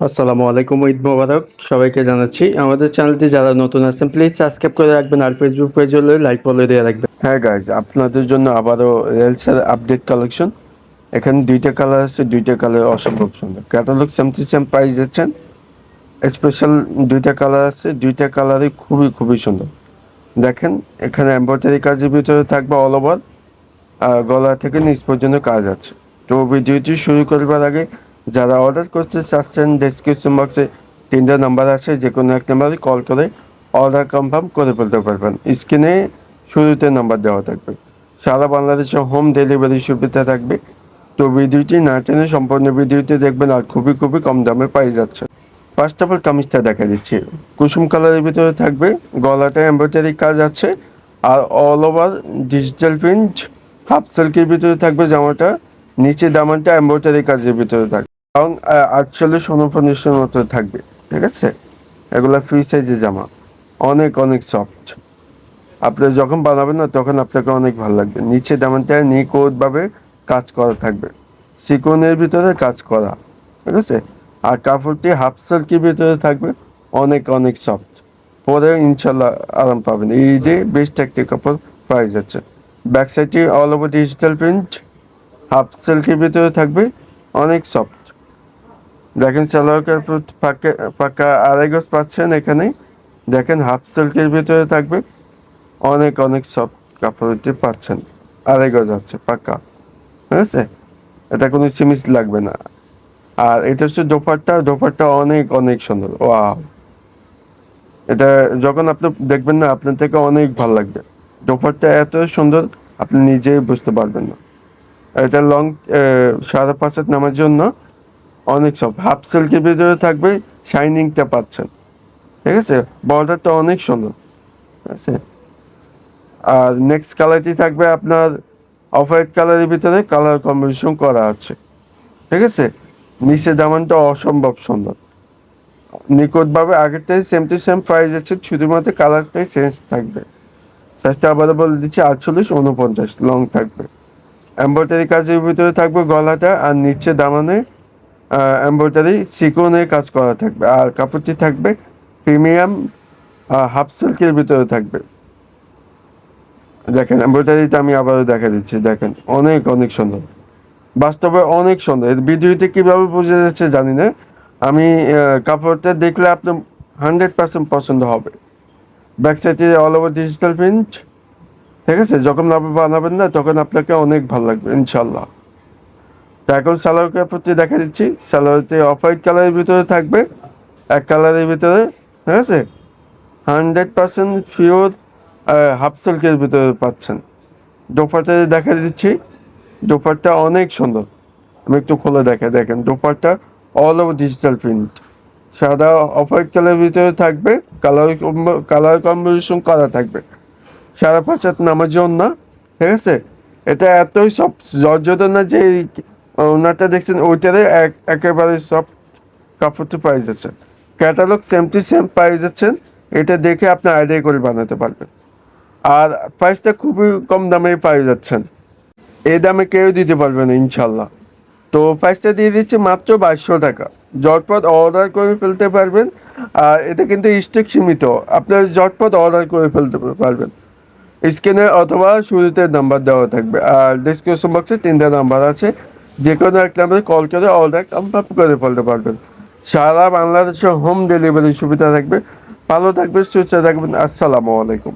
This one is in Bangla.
আসসালামু আলাইকুম, ঈদ মোবারক সবাইকে জানাচ্ছি। আমাদের চ্যানেলটি যারা নতুন আছেন প্লিজ সাবস্ক্রাইব করে রাখবেন আর ফেসবুক পেজ হলে লাইক ফলো দিয়ে রাখবেন। হ্যাঁ গাইজ আপনাদের জন্য আবারও রেলসের আপডেট কালেকশন এখানে দুইটা কালার আছে, দুইটা কালার অসম্ভব সুন্দর। ক্যাটালগ সেম টু সেম পাই যাচ্ছেন স্পেশাল দুইটা কালার আছে, দুইটা কালারই খুবই খুবই সুন্দর। দেখেন, এখানে এম্ব্রয়ডারি কাজের ভিতরে থাকবে অল ওভার গলা থেকে নিচ পর্যন্ত কাজ আছে। তো ভিডিওটি শুরু করবার আগে যারা অর্ডার করতে চাচ্ছেন ডেসক্রিপশন বক্সে তিনটা নাম্বার আছে যে কোনো এক নাম্বারে কল করে অর্ডার কনফার্ম করে ফেলতে পারবেন। স্ক্রিনে শুরুতে নাম্বার দেওয়া থাকবে। সারা বাংলাদেশে হোম ডেলিভারি সুবিধা থাকবে। তো ভিডিওটি না টেনে সম্পূর্ণ ভিডিওটি দেখবেন আর খুবই খুবই কম দামে পাই যাচ্ছে। ফার্স্ট অফ অল কামিজটা দেখা দিচ্ছি। কুসুম কালারের ভিতরে থাকবে গলাটা এমব্রয়ডারি কাজ আছে, আর all over digital print half সিল্কের ভিতরে থাকবে জামাটা, নিচে দামানটা এম্ব্রয়ডারি কাজের ভিতরে থাকবে। এবং আটচল্লিশ উনপঞ্চাশের মতো থাকবে, ঠিক আছে? এগুলো ফ্রি সাইজের জামা। অনেক অনেক সফট আপনি যখন বানাবেন না, তখন আপনাকে অনেক ভালো লাগবে। নিচে দামানটা নিখুঁতভাবে কাজ করা থাকবে। সিকোনের ভিতরে কাজ করা, ঠিক আছে? আর কাপড়টি হাফ সিল্কের ভিতরে থাকবে, অনেক অনেক সফট পরে ইনশাল্লাহ আরাম পাবেন। এই ঈদে বেস্ট একটি কাপড় পাওয়া যাচ্ছে। ব্যাক সাইডটি all over digital print half সিল্কের ভিতরে থাকবে, অনেক সফট দেখেন সালোয়ার পাকা পাকা আড়াই গজ পাচ্ছেন এখানে। দেখেন হাফ সিল্কের ভিতরে থাকবে। অনেক অনেক সফট কাপড়টি পাচ্ছেন। আড়াই গজ আছে, পাকা। ঠিক আছে? এটা কোনো সিমিস লাগবে না। আর এটা হচ্ছে দোপারটা দোপারটা অনেক অনেক সুন্দর। ওয়াও! এটা যখন আপনি দেখবেন না, আপনার থেকে অনেক ভালো লাগবে। দোপারটা এত সুন্দর, আপনি নিজেই বুঝতে পারবেন না। এটা লং সাড়ে পাঁচ নামার জন্য অনেক সব হাফ সিল্কের ভিতরে থাকবে, শাইনিংটা পাচ্ছেন। ঠিক আছে? বর্ডারটা অনেক সুন্দর। ঠিক আছে? আর নেক্সট কালারটি থাকবে আপনার অফ হোয়াইট কালারের ভিতরে কালার কম্বিনেশন করা আছে। ঠিক আছে? নিচে দামানটা অসম্ভব সুন্দর। নিখুঁতভাবে আগেরটাই সেম টু সেম প্রাইস আছে, শুধুমাত্র কালারটাই চেঞ্জ থাকবে। সাইজটা আবার বলে দিচ্ছি, আটচল্লিশ উনপঞ্চাশ লং থাকবে। এম্ব্রয়ডারি কাজের ভিতরে থাকবে গলাটা আর নিচে দামানে এম্ব্রয়ডারি সিকোনে কাজ করা থাকবে। আর কাপড়টি থাকবে প্রিমিয়াম হাফ সিল্কের ভিতরে থাকবে। দেখেন এম্ব্রয়ডারিটা আমি আবারও দেখা দিচ্ছি। দেখেন, অনেক অনেক সুন্দর। বাস্তবে অনেক সুন্দর। এর ভিডিওতে কীভাবে বোঝা যাচ্ছে জানি না। আমি কাপড়টা দেখলে আপনার হান্ড্রেড পার্সেন্ট পছন্দ হবে। ব্যাক সাইডে অল ওভার ডিজিটাল প্রিন্ট ঠিক আছে? যখন আপনি বানাবেন না, তখন আপনাকে অনেক ভালো লাগবে ইনশাল্লাহ তো এখন সালোয়ার কাপড়টি দেখা দিচ্ছি। সালোয়ারটি অফ হোয়াইট কালারের ভিতরে থাকবে, এক কালারের ভিতরে, ঠিক আছে? হান্ড্রেড পার্সেন্ট পিওর হাফ সিল্কের ভিতরে পাচ্ছেন। দোপারটা দেখা দিচ্ছি। দোপারটা অনেক সুন্দর। আমি একটু খুলে দেখা দেখেন। দোপারটা অল ওভার ডিজিটাল প্রিন্ট সাদা অফ হোয়াইট কালারের ভিতরে থাকবে। কালার কালার কম্বিনেশন করা থাকবে। সারা পাঁচ হাত নামার জন্য, ঠিক আছে? এটা এতই সব জর্জত না যে ওনারটা দেখছেন ওইটারে এক, একেবারে সব কাপড়টা পাই যাচ্ছেন ক্যাটালগ সেম টু সেম পাই যাচ্ছেন, এটা দেখে আপনি আইডিয়া করে বানাতে পারবেন। আর প্রাইসটা খুবই কম দামে পাই যাচ্ছেন। এই দামে কেউ দিতে পারবে না ইনশাল্লাহ তো প্রাইসটা দিয়ে দিচ্ছে মাত্র বাইশশো টাকা। জটপট অর্ডার করে ফেলতে পারবেন, আর এটা কিন্তু স্টিক সীমিত। আপনার জটপট অর্ডার করে ফেলতে পারবেন। স্ক্রিনে অথবা শুরুতে নাম্বার দেওয়া থাকবে, আর ডিসক্রিপশন বক্সে তিনটা নাম্বার আছে। যে কোনো একটা নাম্বারে কল করে অর্ডার কনফার্ম করে ফেলতে পারবেন। সারা বাংলাদেশে হোম ডেলিভারি সুবিধা থাকবে, ভালো থাকবে সুস্থ থাকবেন, আসসালামু আলাইকুম।